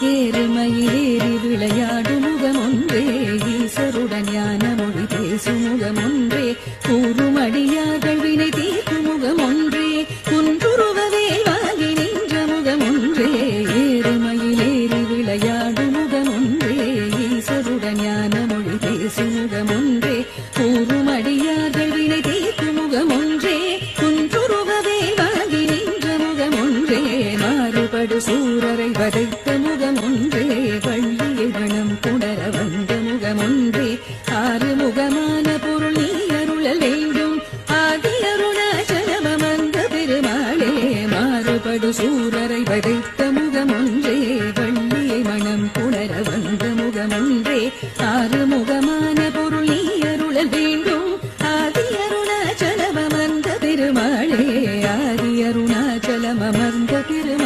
கேருமையிலேறி விளையாடும் முகமொன்றே. ஈசருடன் ஞான மொழி பேசும் முகமொன்றே. கூறுமடியார்கள் வினை தீர்க்கும் முகமொன்றே. குன்றுருவவே வாங்கி நின்ற முகமொன்றே. ஏறுமையிலேறி விளையாடும் முகமொன்றே. ஈசருடன் ஞான மொழி பேசும் முகமொன்றே. கூறுமடியார்கள் வினை தீர்க்கும் முகமொன்றே. குன்றுருவவே வாங்கி நின்ற முகமொன்றே. மாறுபடு சூரரை வதை வந்தே வள்ளியை வனம் புணர வந்த முகமொன்றே. ஆறு முகமான பொருள் நீ அருள வேண்டும். ஆதி அருணாச்சலம வந்த பெருமாளே மாறுபடு சூரரை வதைத்த முகமொன்றே. வள்ளியை மனம் புணர வந்த முகமொன்றே. ஆறு முகமான பொருள் நீ அருள வேண்டும். ஆதி அருணாச்சலம வந்த பெருமாளே ஆதி அருணாச்சலம வந்த பெருமாள்.